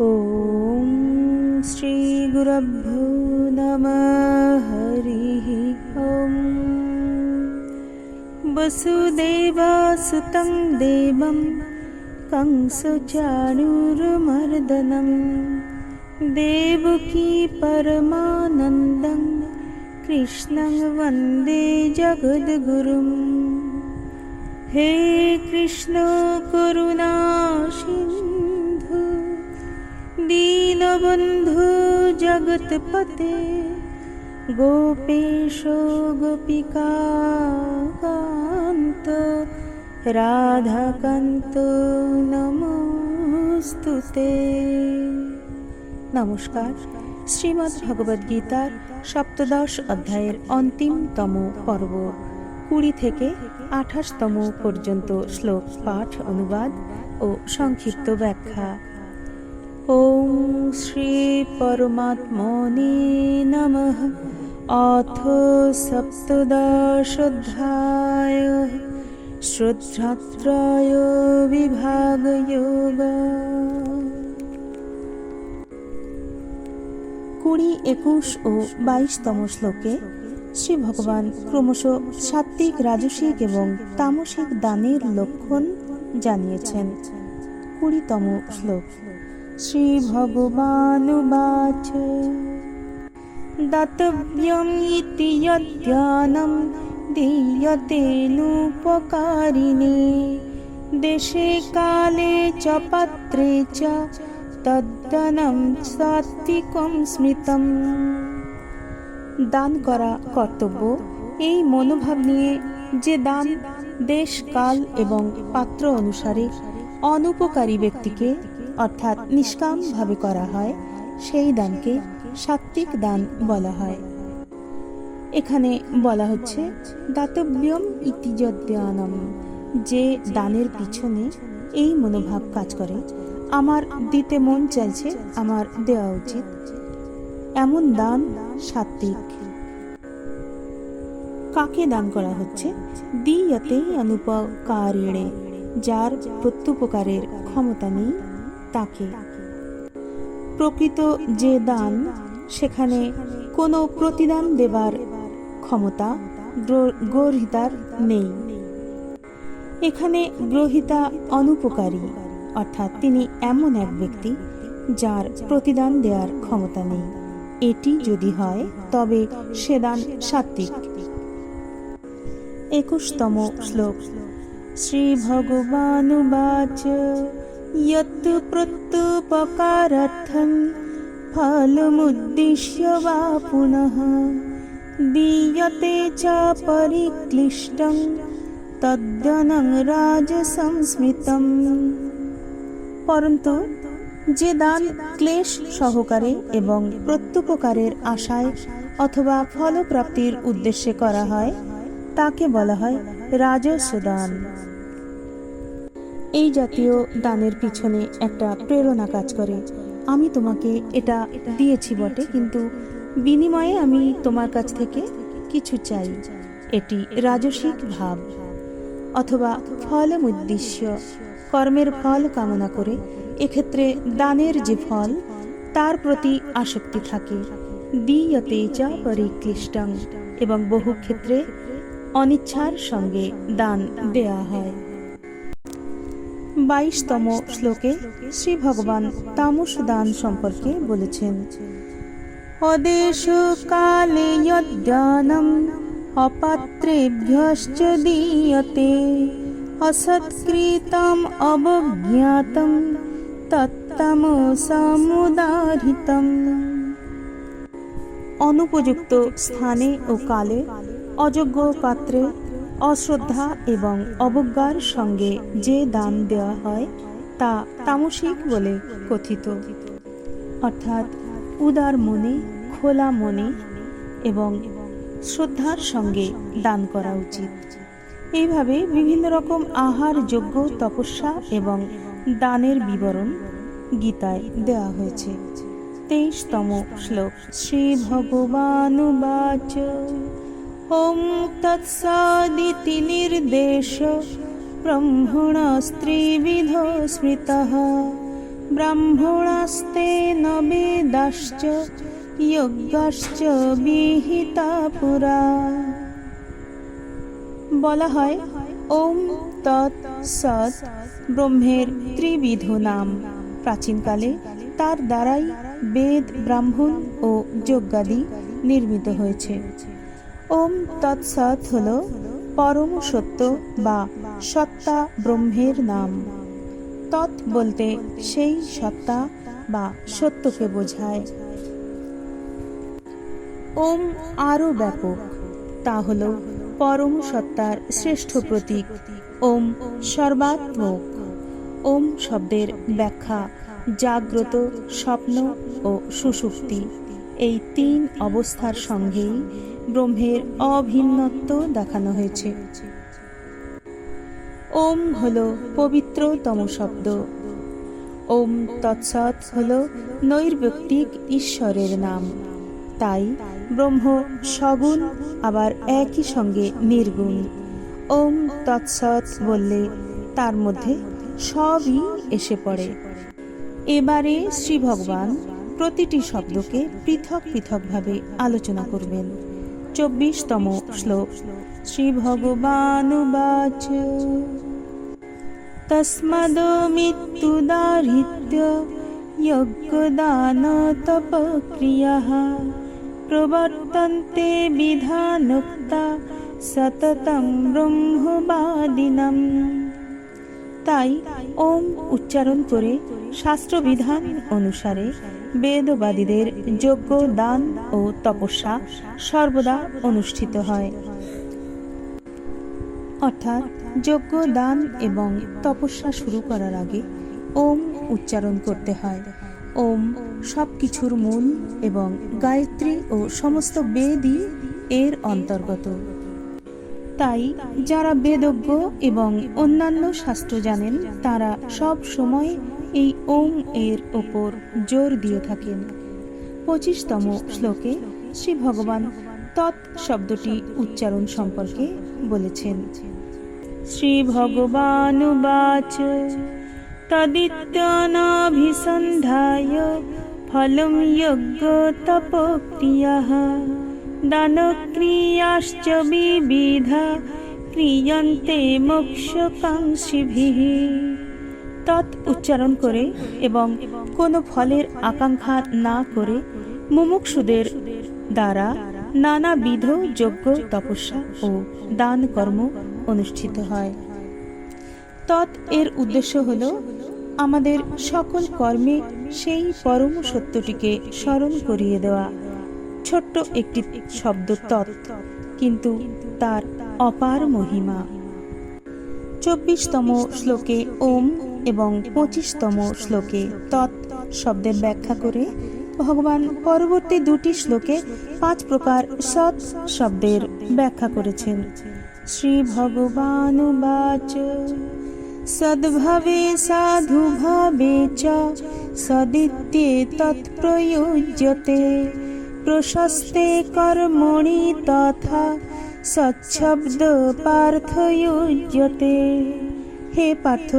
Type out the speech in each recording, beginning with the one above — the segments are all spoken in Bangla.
ॐ श्रीगुरभ्यो नमः हरिः ॐ वसुदेवासुतं देवं कंसचाणूरमर्दनं देवकी परमानन्दं कृष्णं वन्दे जगद्गुरुम् हे कृष्ण करुणा जगत्पते गोपेश गोपिकान्त রাধাকান্ত নমস্তুতে নমস্কার শ্রীমদ্ ভগবদ্ গীতার সপ্তদশ অধ্যায়ের অন্তিমতম পর্ব কুড়ি থেকে আঠাশতম পর্যন্ত শ্লোক পাঠ অনুবাদ ও সংক্ষিপ্ত ব্যাখ্যা শ্রী পরমাত্মনে নমঃ অথ সপ্তদশোধ্যায় শ্রদ্ধাত্রয় বিভাগযোগ কুড়ি একুশ ও বাইশতম শ্লোকে শ্রী ভগবান ক্রমশ সাত্বিক রাজসিক এবং তামসিক দানের লক্ষণ জানিয়েছেন। কুড়িতম শ্লোক। দাতব্যম ইতি যজ্ঞানম দীয়তে নুপকারিণে দেশে কালে চ পাত্রে চ তদ্দনম সাত্বিকম স্মৃতম দান করা কর্তব্য এই মনোভাব নিয়ে যে দান, দেশ, কাল এবং পাত্র অনুসারে অনুপকারী ব্যক্তিকে অর্থাৎ নিষ্কামভাবে করা হয়, সেই দানকে সাত্বিক দান বলা হয়। এখানে বলা হচ্ছে, দাতব্যম ইতিযদ্যানম যে দানের পিছনে এই মনোভাব কাজ করে, আমার দিতে মন চাইছে, আমার দেওয়া উচিত। এমন দান সাত্বিক কাকে দান করা হচ্ছে? দিয়তে অনুপকারিণে যার প্রত্যুপকারের ক্ষমতা নেই। তাকে। প্রকৃত যে দান, সেখানে কোনো প্রতিদান দেবার ক্ষমতা গ্রহিতার নেই। এখানে গ্রহিতা অনুপকারী, অর্থাৎ তিনি এমন এক ব্যক্তি যার প্রতিদান দেওয়ার ক্ষমতা নেই। এটি যদি হয়, তবে সে দান সাত্বিক একুশতম শ্লোক। শ্রী ভগবানুবাচ यत् प्रत्युपकारार्थं फलमुद्दिश्य वा पुनः दीयते च परिक्लिष्टं তদ্দনং রাজসংস্মৃতম পরন্তু যে দান ক্লেশ সহকারে এবং প্রত্যুপকারের আশায় অথবা ফলপ্রাপ্তির উদ্দেশ্যে করা হয় তাকে বলা হয় রাজস্ব দান এই জাতীয় দানের পিছনে একটা প্রেরণা কাজ করে। আমি তোমাকে এটা দিয়েছি বটে, কিন্তু বিনিময়ে আমি তোমার কাছ থেকে কিছু চাই। এটি রাজসিক ভাব, অথবা ফলম উদ্দেশ্য কর্মের ফল কামনা করে। এক্ষেত্রে দানের যে ফল, তার প্রতি আসক্তি থাকে। দিয়তে চা পরিক্লিষ্টং, এবং বহু ক্ষেত্রে অনিচ্ছার সঙ্গে দান দেয়া হয়। বাইশতম শ্লোকে শ্রী ভগবান তামস দান সম্পর্কে বলেছেন। অদেশ কালে যদ্দানম অপাত্রেভ্যশ্চ দীয়তে, অসৎকৃতম অবজ্ঞাতম তত্তমসামুদারিতম অনুপযুক্ত স্থানে ও কালে অযোগ্য পাত্রে অশ্রদ্ধা এবং অবজ্ঞার সঙ্গে যে দান দেওয়া হয়, তা তামসিক বলে কথিত। অর্থাৎ উদার মনে, খোলা মনে এবং শ্রদ্ধার সঙ্গে দান করা উচিত। এইভাবে বিভিন্ন রকম আহার যোগ্য তপস্যা এবং দানের বিবরণ গীতায় দেওয়া হয়েছে। তেইশতম শ্লোক শ্রী ভগবানুবাচ ॐ तत्सादिति निर्देश ब्रह्मणस्त्रिविधो स्मृतः ব্রাহ্মণাস্তে ন বেদাশ্চ যজ্ঞাশ্চ বিহিতা পুরা বলা হয় ওম তৎ সৎ ব্রহ্মের ত্রিবিধ নাম প্রাচীনকালে তার দ্বারাই বেদ ব্রাহ্মণ ও যজ্ঞাদি নির্মিত হয়েছে ওম তৎসৎ হল পরম সত্য বা সত্তা ব্রহ্মের নাম। তৎ বলতে সেই সত্তা বা সত্যকে বোঝায়। ওম আরও ব্যাপক, তা হল পরম সত্তার শ্রেষ্ঠ প্রতীক। ওম সর্বাত্মক, ওম শব্দের ব্যাখ্যা জাগ্রত স্বপ্ন ও সুষুপ্তি এই তিন অবস্থার সঙ্গেই ব্রহ্মের অভিন্নত্ব দেখানো হয়েছে। ওম হল পবিত্রতম শব্দ। ওম তৎসৎ হল নৈর্ব্যক্তিক ঈশ্বরের নাম। তাই ব্রহ্ম সগুণ আবার একই সঙ্গে নির্গুণ। ওম তৎসৎ বললে তার মধ্যে সবই এসে পড়ে। এবারে শ্রী ভগবান প্রতিটি শব্দকে পৃথক পৃথকভাবে আলোচনা করবেন। চব্বিশতম শ্লোক। শ্রী ভগবানুবাচ তস্মদ মৃত্যুদারিত্য যজ্ঞদান তপক্রিয়া প্রবর্তন্তে বিধানোক্তা সততং ব্রহ্মবাদিনম। তাই ওম উচ্চারণ করে শাস্ত্রবিধান অনুসারে বেদবাদীদের যজ্ঞ, দান ও তপস্যা সর্বদা অনুষ্ঠিত হয়। অর্থাৎ যজ্ঞ, দান এবং তপস্যা শুরু করার আগে ওম উচ্চারণ করতে হয়। ওম সব কিছুর মূল এবং গায়ত্রী ও সমস্ত বেদই এর অন্তর্গত। তাই যারা বেদজ্ঞ এবং অন্যান্য শাস্ত্র জানেন, তারা সব সময় এই ওম এর ওপর জোর দিয়ে থাকেন। পঁচিশতম শ্লোকে শ্রী ভগবান তৎ শব্দটি উচ্চারণ সম্পর্কে বলেছেন। শ্রী ভগবানুবাচ তদিত্যনাভিসন্ধায় ফলম যজ্ঞ তপক্রিয়াः। দানক্রিয়াশ্চ বিবিধা ক্রিয়ন্তে মোক্ষকাঙ্ক্ষিভিः তৎ উচ্চারণ করে এবং কোনো ফলের আকাঙ্ক্ষা না করে মুমুক্ষুদের দ্বারা নানাবিধ যজ্ঞ, তপস্যা ও দান কর্ম অনুষ্ঠিত হয়। তৎ এর উদ্দেশ্য হল আমাদের সকল কর্মে সেই পরম সত্যটিকে স্মরণ করিয়ে দেওয়া। ছোট্ট একটি শব্দ তৎ কিন্তু তার অপার মহিমা। চব্বিশতম শ্লোকে ওম এবং পঁচিশতম শ্লোকে তৎ শব্দের ব্যাখ্যা করে ভগবান পরবর্তী দুটি শ্লোকে পাঁচ প্রকার সৎ শব্দের ব্যাখ্যা করেছেন। শ্রী ভগবানুবাচ সদ্ভাবে সাধুভাবে চ, সদিত্যে তৎপ্রয়োজ্যতে। প্রশস্তে কর্মণি তথা সচ্ছব্দ পার্থয়োজ্যতে হে পার্থ,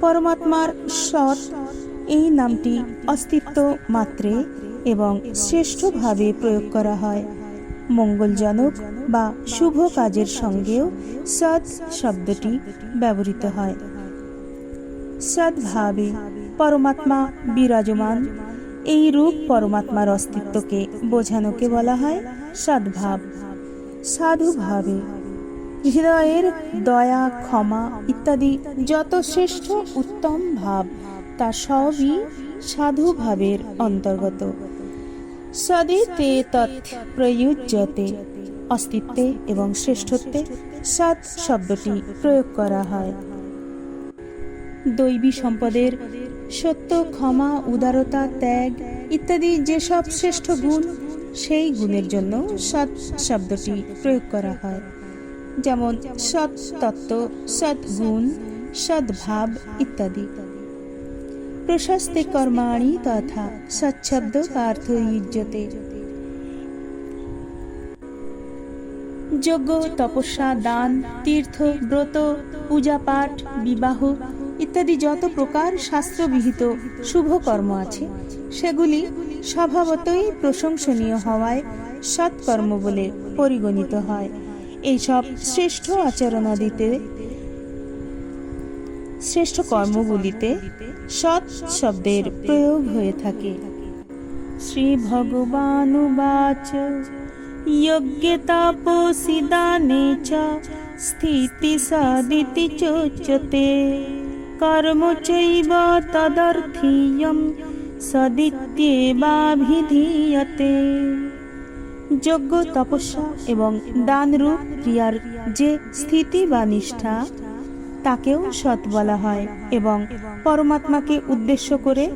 পরমাত্মার সৎ, এই নামটি অস্তিত্ব মাত্রে এবং শ্রেষ্ঠভাবে প্রয়োগ করা হয়। মঙ্গলজনক বা শুভ কাজের সঙ্গেও সৎ শব্দটি ব্যবহৃত হয়। সদ্ভাবে পরমাত্মা বিরাজমান এই রূপ পরমাত্মার অস্তিত্বকে বোঝানোকে বলা হয় সদ্ভাব। সাধুভাবে হৃদয়ের দয়া, ক্ষমা ইত্যাদি যত শ্রেষ্ঠ উত্তম ভাব, তা সবই সাধুভাবের অন্তর্গত। সদিতে তথ্য প্রয়োজ্যতে অস্তিত্বে এবং শ্রেষ্ঠত্বে সৎ শব্দটি প্রয়োগ করা হয়। দৈবী সম্পদের সত্য, ক্ষমা, উদারতা, ত্যাগ ইত্যাদি যেসব শ্রেষ্ঠ গুণ, সেই গুণের জন্য সৎ শব্দটি প্রয়োগ করা হয়। যেমন, সৎ তত্ত্ব সদ্গুণ সদ্ভাব ইত্যাদি। প্রশস্তে কর্মাণি তথা সচ্ছব্দ পার্থ ইজ্জতে। যজ্ঞ, তপস্যা, দান, তীর্থ, ব্রত, পূজা পাঠ, বিবাহ ইত্যাদি যত প্রকার শাস্ত্রবিহিত শুভ কর্ম আছে, সেগুলি স্বভাবতই প্রশংসনীয় হওয়ায় সৎকর্ম বলে পরিগণিত হয়। এইসব শ্রেষ্ঠ আচরণাদিতে, শ্রেষ্ঠ কর্মগুলিতে সৎ শব্দের প্রয়োগ হয়ে থাকে। শ্রী ভগবানুবাচ স্থিতি সদিতি চোচ্যতে চৈব তদর্থীয়ম সদিত্যেবাভিধীয়তে। যজ্ঞ, তপস্যা এবং দানরূপ ক্রিয়ার যে স্থিতি বা নিষ্ঠা, তাকেও সৎ বলা হয় এবং পরমাত্মাকে উদ্দেশ্য করে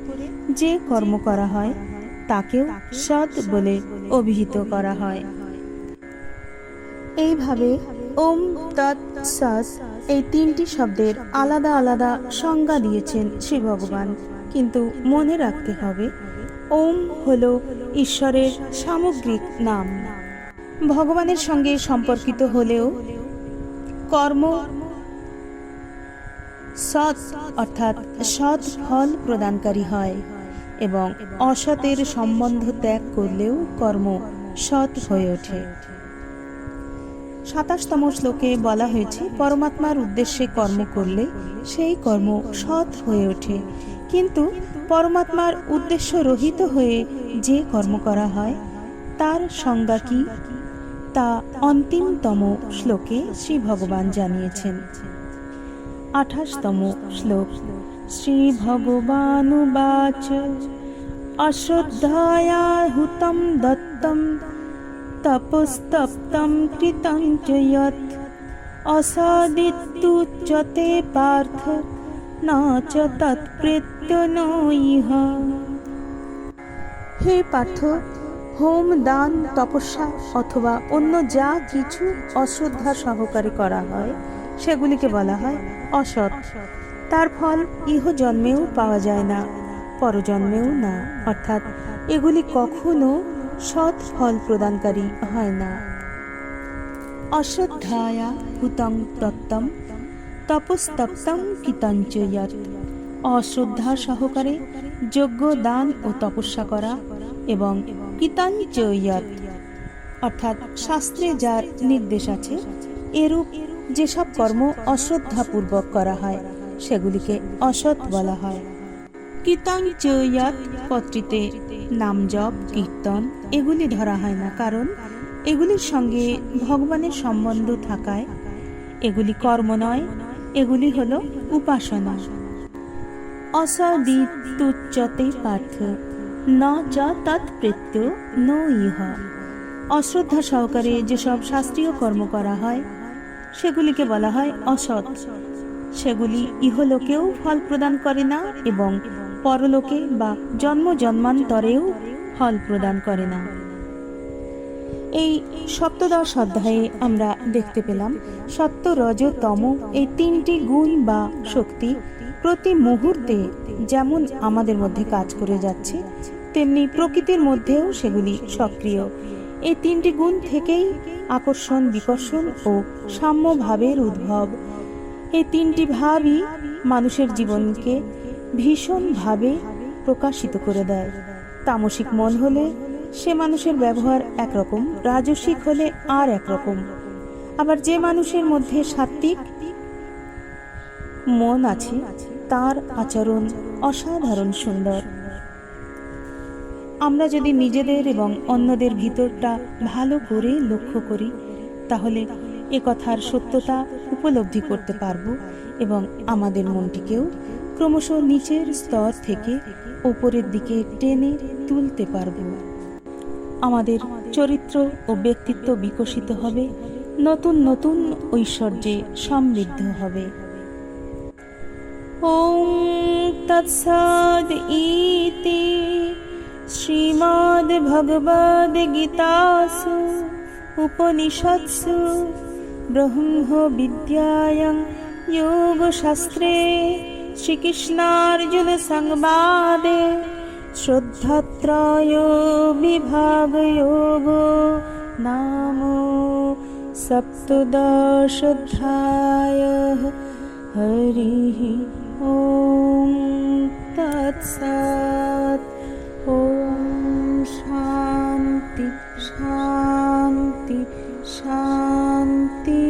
যে কর্ম করা হয়, তাকেও সৎ বলে অভিহিত করা হয়। এইভাবে ওম তৎ সৎ এই তিনটি শব্দের আলাদা আলাদা সংজ্ঞা দিয়েছেন শ্রী ভগবান। কিন্তু মনে রাখতে হবে, ওম হল ঈশ্বরের সামগ্রিক নাম। ভগবানের সঙ্গে সম্পর্কিত হলেও কর্ম সৎ অর্থাৎ সৎ ফল প্রদানকারী হয় এবং অসতের সম্বন্ধ ত্যাগ করলেও কর্ম সৎ হয়ে ওঠে। সাতাশতম শ্লোকে বলা হয়েছে, পরমাত্মার উদ্দেশ্যে কর্ম করলে সেই কর্ম সৎ হয়ে ওঠে। কিন্তু পরমাত্মার উদ্দেশ্য রহিত হয়ে যে কর্ম করা হয়, তার সংজ্ঞা কি? তা অন্তিমতম শ্লোকে শ্রী ভগবান জানিয়েছেন। আঠাশতম শ্লোক, শ্রী ভগবানুবাচ অশ্রদ্ধায়া হুতম দত্তম। তপস্তপ্তম কৃতং চ অসাদিত্যুচ্যতে পার্থ, ন চ তৎপ্রেত্য ন ইহ। হে পার্থ, হোম দান, তপস্যা অথবা অন্য যা কিছু অশ্রদ্ধা সহকারে করা হয়, সেগুলিকে বলা হয় অসৎ। তার ফল ইহ জন্মেও পাওয়া যায় না, পরজন্মেও না। অর্থাৎ এগুলি কখনো সৎ ফল প্রদানকারী হয় না। অশ্রদ্ধায়া হুতং তত্তম তপস্তপ্তম কিতঞ্চ অশ্রদ্ধা সহকারে যজ্ঞ, দান ও তপস্যা করা এবং কিতাঞ্চ অর্থাৎ শাস্ত্রে যার নির্দেশ আছে, এরূপ যেসব কর্ম অশ্রদ্ধাপূর্বক করা হয়, সেগুলিকে অসৎ বলা হয়। কীর্তঞ্চ ইয়াত পত্রিতে নাম জপ, কীর্তন, এগুলি ধরা হয় না। কারণ এগুলির সঙ্গে ভগবানের সম্বন্ধ থাকায় এগুলি কর্ম নয়, এগুলি হল উপাসনা। অসদিতুচ্যতে পার্থ, ন চ তৎপ্রেত্য ন ইহ। অশ্রদ্ধা সহকারে যেসব শাস্ত্রীয় কর্ম করা হয়, সেগুলিকে বলা হয় অসৎ। সেগুলি ইহলোকেও ফল প্রদান করে না এবং পরলোকে বা জন্ম জন্মান্তরেও ফল প্রদান করে না। এই সপ্তদশ অধ্যায়ে আমরা দেখতে পেলাম সত্য রজ তম এই তিনটি গুণ বা শক্তি প্রতি মুহূর্তে যেমন আমাদের মধ্যে কাজ করে যাচ্ছে, তেমনি প্রকৃতির মধ্যেও সেগুলি সক্রিয়। এই তিনটি গুণ থেকেই আকর্ষণ, বিকর্ষণ ও সাম্যভাবের উদ্ভব। এই তিনটি ভাবই মানুষের জীবনকে ভীষণভাবে প্রকাশিত করে দেয়। তামসিক মন হলে সে মানুষের ব্যবহার একরকম, রাজসিক হলে আর একরকম। আবার যে মানুষের মধ্যে সাত্বিক মন আছে, তার আচরণ অসাধারণ সুন্দর। আমরা যদি নিজেদের এবং অন্যদের ভিতরটা ভালো করে লক্ষ্য করি, তাহলে এ কথার সত্যতা উপলব্ধি করতে পারব এবং আমাদের মনটিকেও ক্রমশ নিচের স্তর থেকে উপরের দিকে টেনে তুলতে পারব। আমাদের চরিত্র ও ব্যক্তিত্ব বিকশিত হবে, নতুন নতুন ঐশ্বর্যে সমৃদ্ধ হবে। ওম তৎসদ ইতি শ্রীমদ ভগবদ গীতাসু উপনিষৎসু ব্রহ্ম বিদ্যায়ং যোগশাস্ত্রে শ্রীকৃষ্ণার্জুন সংবাদে শ্রদ্ধাত্রয় বিভাগযোগ নাম সপ্তদশধ্যায় হরি ও तत्सत् ॐ শান্তি শান্তি শান্তি।